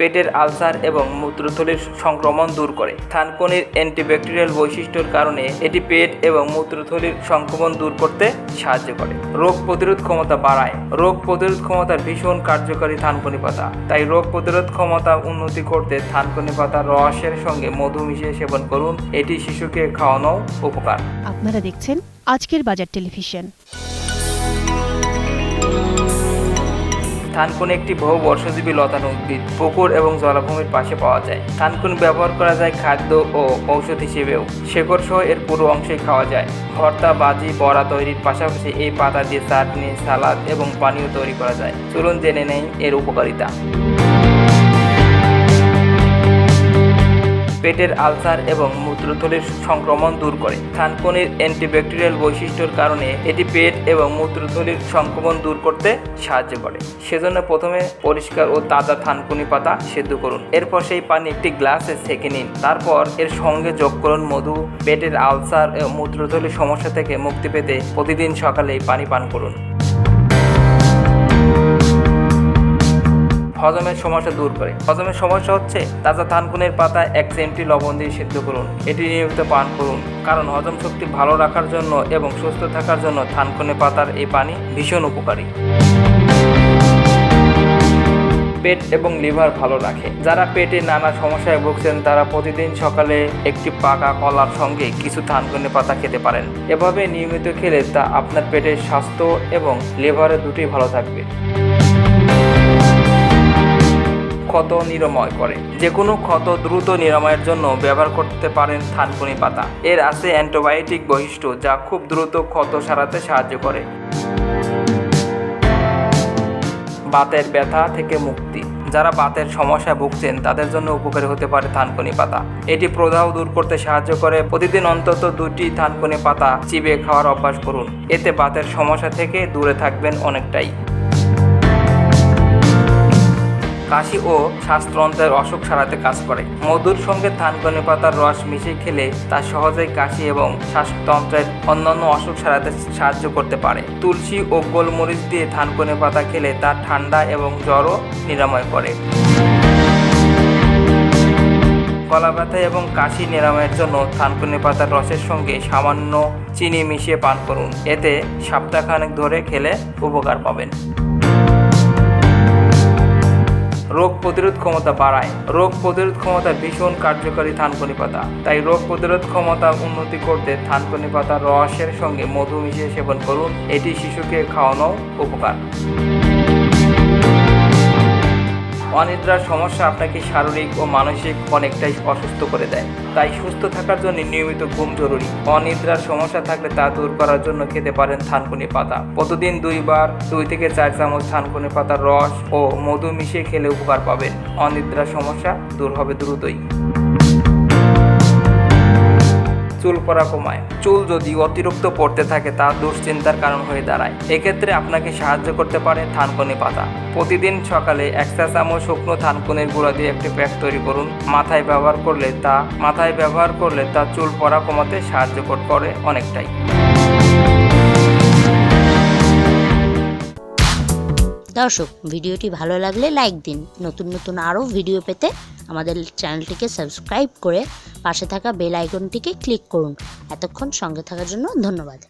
পেটের আলসার এবং মূত্রথলির সংক্রমণ দূর করে। থানকুনির অ্যান্টিব্যাকটেরিয়াল বৈশিষ্ট্যের কারণে এটি পেট এবং মূত্রথলির সংক্রমণ দূর করতে সাহায্য করে। রোগ প্রতিরোধ ক্ষমতা বাড়ায়। রোগ প্রতিরোধ ক্ষমতা ভীষণ কার্যকারী থানকুনি পাতা। তাই রোগ প্রতিরোধ ক্ষমতা উন্নতি করতে থানকুনি পাতার রসের সঙ্গে মধু মিশিয়ে সেবন করুন। এটি শিশুকে খাওয়ানো উপকার। আপনারা দেখছেন আজকের বাজার টেলিভিশন। থানকুনি একটি বহু বর্ষজীবী লতানো উদ্ভিদ। পুকুর এবং জলাভূমির পাশে পাওয়া যায়। থানকুন ব্যবহার করা যায় খাদ্য ও ঔষধ হিসেবেও। শেকড় সহ এর পুরো অংশই খাওয়া যায়। ভর্তা বাজি বড়া তৈরির পাশাপাশি এই পাতা দিয়ে চাটনি, সালাদ এবং পানীয় তৈরি করা যায়। চলুন জেনে নেই এর উপকারিতা। পেটের আলসার এবং মূত্রথলির সংক্রমণ দূর করে। থানকুনির অ্যান্টিব্যাকটেরিয়াল বৈশিষ্ট্যের কারণে এটি পেট এবং মূত্রথলির সংক্রমণ দূর করতে সাহায্য করে। সেজন্য প্রথমে পরিষ্কার ও তাজা থানকুনি পাতা সেদ্ধ করুন। এরপর সেই পানি একটি গ্লাসে সেঁকে নিন। তারপর এর সঙ্গে যোগ করুন মধু, পেটের আলসার ও মূত্রথলির সমস্যা থেকে মুক্তি পেতে প্রতিদিন সকালে পানি পান করুন। হজমের সমস্যা দূর করে। হজমের সমস্যা হচ্ছে তাজা থানকুনের পাতা এক সেন্টি লবণ দিয়ে সিদ্ধ করুন। এটি নিয়মিত পান করুন। কারণ হজম শক্তি ভালো রাখার জন্য এবং সুস্থ থাকার জন্য থানকুনে পাতার এই পানি ভীষণ উপকারী। পেট এবং লিভার ভালো রাখে। যারা পেটে নানা সমস্যায় ভুগছেন, তারা প্রতিদিন সকালে একটি পাকা কলার সঙ্গে কিছু থানকুনি পাতা খেতে পারেন। এভাবে নিয়মিত খেলে তা আপনার পেটের স্বাস্থ্য এবং লিভারের দুটি ভালো থাকবে। ক্ষত নিরাময় করে। যে কোনো ক্ষত দ্রুত নিরাময়ের জন্য ব্যবহার করতে পারেন থানকুনি পাতা। এর আছে অ্যান্টিবায়োটিক বৈশিষ্ট্য যা খুব দ্রুত ক্ষত সারাতে সাহায্য করে। বাতের ব্যথা থেকে মুক্তি। যারা বাতের সমস্যায় ভুগছেন, তাদের জন্য উপকারী হতে পারে থানকুনি পাতা। এটি প্রদাহ দূর করতে সাহায্য করে। প্রতিদিন অন্তত দুটি থানকুনি পাতা চিবিয়ে খাওয়ার অভ্যাস করুন। এতে বাতের সমস্যা থেকে দূরে থাকবেন অনেকটাই। কাশি ও শ্বাসতন্ত্রের অসুখ সারাতে কাজ করে। মধুর সঙ্গে থানকুনি পাতার রস মিশিয়ে খেলে তা সহজেই কাশি এবং শ্বাসতন্ত্রের অন্যান্য অসুখ সারাতে সাহায্য করতে পারে। তুলসী ও গোলমরিচ দিয়ে থানকুনি পাতা খেলে তা ঠান্ডা এবং জ্বরও নিরাময় করে। গলা ব্যথা এবং কাশি নিরাময়ের জন্য থানকুনি পাতার রসের সঙ্গে সামান্য চিনি মিশিয়ে পান করুন। এতে সপ্তাহখানেক ধরে খেলে উপকার পাবেন। প্রতিরোধ ক্ষমতা বাড়ায়। রোগ প্রতিরোধ ক্ষমতা ভীষণ কার্যকারী থানকুনি পাতা তাই রোগ প্রতিরোধ ক্ষমতা উন্নতি করতে থানকুনি পাতা রসের সঙ্গে মধু মিশিয়ে সেবন করুন। এটি শিশুকে খাওয়ানো উপকার। অনিদ্রার সমস্যা আপনাকে শারীরিক ও মানসিক অনেকটাই অসুস্থ করে দেয়। তাই সুস্থ থাকার জন্য নিয়মিত ঘুম জরুরি। অনিদ্রার সমস্যা থাকলে তা দূর করার জন্য খেতে পারেন থানকুনি পাতা। প্রতিদিন দুইবার দুই থেকে চার চামচ থানকুনি পাতার রস ও মধু মিশিয়ে খেলে উপকার পাবেন। অনিদ্রার সমস্যা দূর হবে দ্রুতই। চুল পড়া কমায়। চুল যদি অতিরিক্ত পড়তে থাকে, তা দুশ্চিন্তার কারণ হয়ে দাঁড়ায়। এক্ষেত্রে আপনাকে সাহায্য করতে পারে থানকুনি পাতা। প্রতিদিন সকালে এক চা চামচ শুকনো থানকুনির গুঁড়া দিয়ে একটি প্যাক তৈরি করুন। মাথায় ব্যবহার করলে তা, মাথায় ব্যবহার করলে তা চুল পড়া কমাতে সাহায্য করে অনেকটাই। দর্শক, ভিডিওটি ভালো লাগলে লাইক দিন। নতুন নতুন আরও ভিডিও পেতে আমাদের চ্যানেলটিকে সাবস্ক্রাইব করে পাশে থাকা বেল আইকনটিকে ক্লিক করুন। এতক্ষণ সঙ্গে থাকার জন্য ধন্যবাদ।